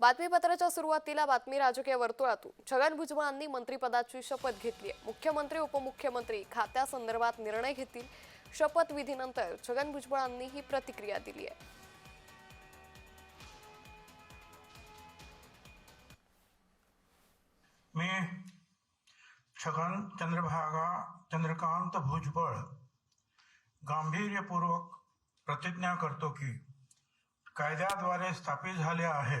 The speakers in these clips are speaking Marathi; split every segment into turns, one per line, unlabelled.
बातमीपत्राच्या सुरुवातीला बातमी राजकीय वर्तुळातून. छगन भुजबळांनी मंत्रिपदाची शपथ घेतली आहे मुख्यमंत्री उपमुख्यमंत्री खात्यासंदर्भात निर्णय घेतील. शपथविधीनंतर छगन भुजबळांनी ही प्रतिक्रिया दिली आहे
मी छगन चंद्रभागा चंद्रकांत भुजबळ गांभीर्यपूर्वक प्रतिज्ञा करतो की कायद्याद्वारे स्थापित झाले आहे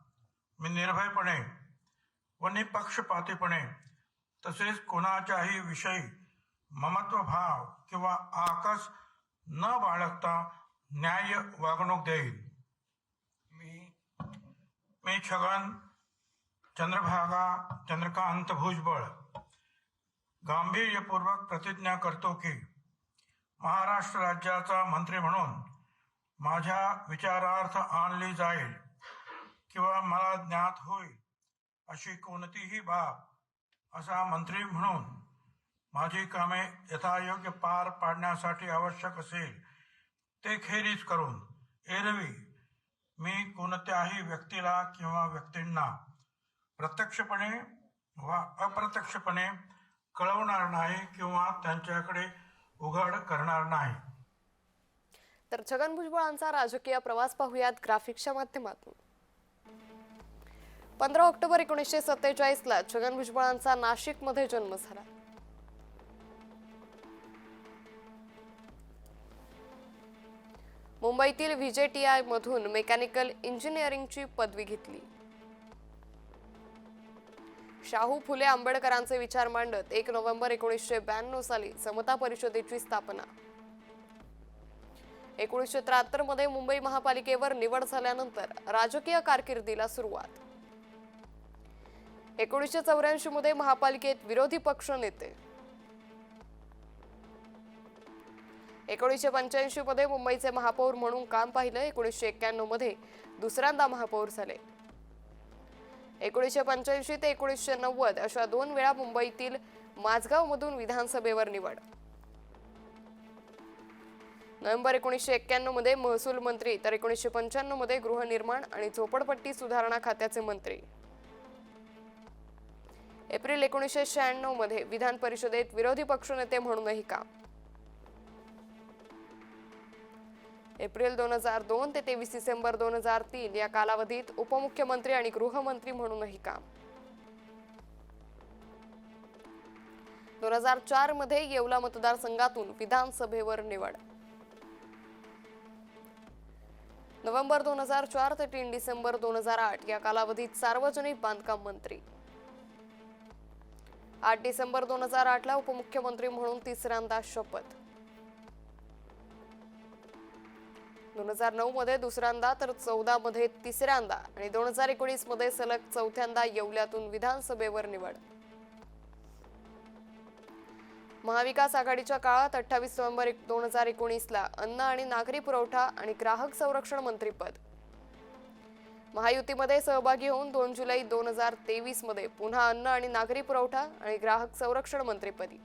मी निर्भयपणे व निपक्षपातीपणे तसेच कोणाच्याही विषयी ममत्व भाव किंवा आकस न बाळगता न्याय वागणूक देईन मी मी छगन चंद्रभागा चंद्रकांत भुजबळ गांभीर्यपूर्वक प्रतिज्ञा करतो की महाराष्ट्र राज्याचा मंत्री म्हणून माझ्या विचारार्थ आणली जाईल. किंवा मला ज्ञात होईल अशी कोणतीही बाब असा मंत्री म्हणून माझी कामे यथायोग्य पार पाडण्यासाठी आवश्यक असेल ते खेरीज करून एरवी मी कोणत्याही व्यक्तीला किंवा व्यक्तींना प्रत्यक्षपणे वा अप्रत्यक्षपणे कळवणार नाही किंवा त्यांच्याकडे उघड करणार नाही.
तर छगन भुजबळांचा राजकीय प्रवास पाहूयात ग्राफिक्सच्या माध्यमातून. पंधरा ऑक्टोबर एकोणीसशे सत्तेचाळीसला छगन भुजबळांचा नाशिकमध्ये जन्म झाला. मुंबईतील व्हीजेटीआय मधून मेकॅनिकल इंजिनिअरिंगची पदवी घेतली. शाहू फुले आंबेडकरांचे विचार मांडत एक नोव्हेंबर एकोणीसशे ब्याण्णव साली समता परिषदेची स्थापना. एकोणीसशे त्र्याहत्तरमध्ये मुंबई महापालिकेवर निवड झाल्यानंतर राजकीय कारकिर्दीला सुरुवात. एकोणीसशे चौऱ्याऐंशी मध्ये महापालिकेत विरोधी पक्ष नेते. एकोणीसशे पंच्याऐंशी मध्ये मुंबईचे महापौर म्हणून काम पाहिलं. एकोणीसशे एक्क्याण्णवमध्ये दुसऱ्यांदा महापौर झाले. एकोणीसशे पंच्याऐंशी ते एकोणीसशे नव्वद अशा दोन वेळा मुंबईतील माझगाव मधून विधानसभेवर निवड. नोव्हेंबर एकोणीसशे एक्क्याण्णवमध्ये महसूल मंत्री तर एकोणीसशे पंच्याण्णवमध्ये गृहनिर्माण आणि झोपडपट्टी सुधारणा खात्याचे मंत्री. एप्रिल एकोणीसशे शहाण्णवमध्ये विधान परिषदेत विरोधी पक्षनेते म्हणूनही काम. एप्रिल दोन हजार दोन ते तेवीस डिसेंबर दोन हजार तीन या कालावधीत उपमुख्यमंत्री आणि गृहमंत्री म्हणूनही काम. दोन हजार चारमध्ये येवला मतदारसंघातून विधानसभेवर निवड. नोव्हेंबर दोन हजार चार ते तीन डिसेंबर दोन हजार आठ या कालावधीत सार्वजनिक बांधकाम मंत्री. आठ डिसेंबर दोन हजार आठला उपमुख्यमंत्री म्हणून तिसऱ्यांदा शपथ. दोन हजार नऊ मध्ये दुसऱ्यांदा तर चौदा मध्ये तिसऱ्यांदा आणि दोन हजार एकोणीसमध्ये सलग चौथ्यांदा येवल्यातून विधानसभेवर निवड. महाविकास आघाडीच्या काळात अठ्ठावीस नोव्हेंबर दोन हजार एकोणीसला अन्न आणि नागरी पुरवठा आणि ग्राहक संरक्षण मंत्रीपद महायुतीमध्ये सहभागी होऊन दोन जुलै दोन हजार तेवीसमध्ये पुन्हा अन्न आणि नागरी पुरवठा आणि ग्राहक संरक्षण मंत्रीपदी.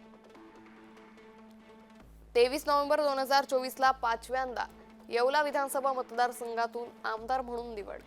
तेवीस नोव्हेंबर दोन हजार चोवीसला पाचव्यांदा येवला विधानसभा मतदारसंघातून आमदार म्हणून निवड.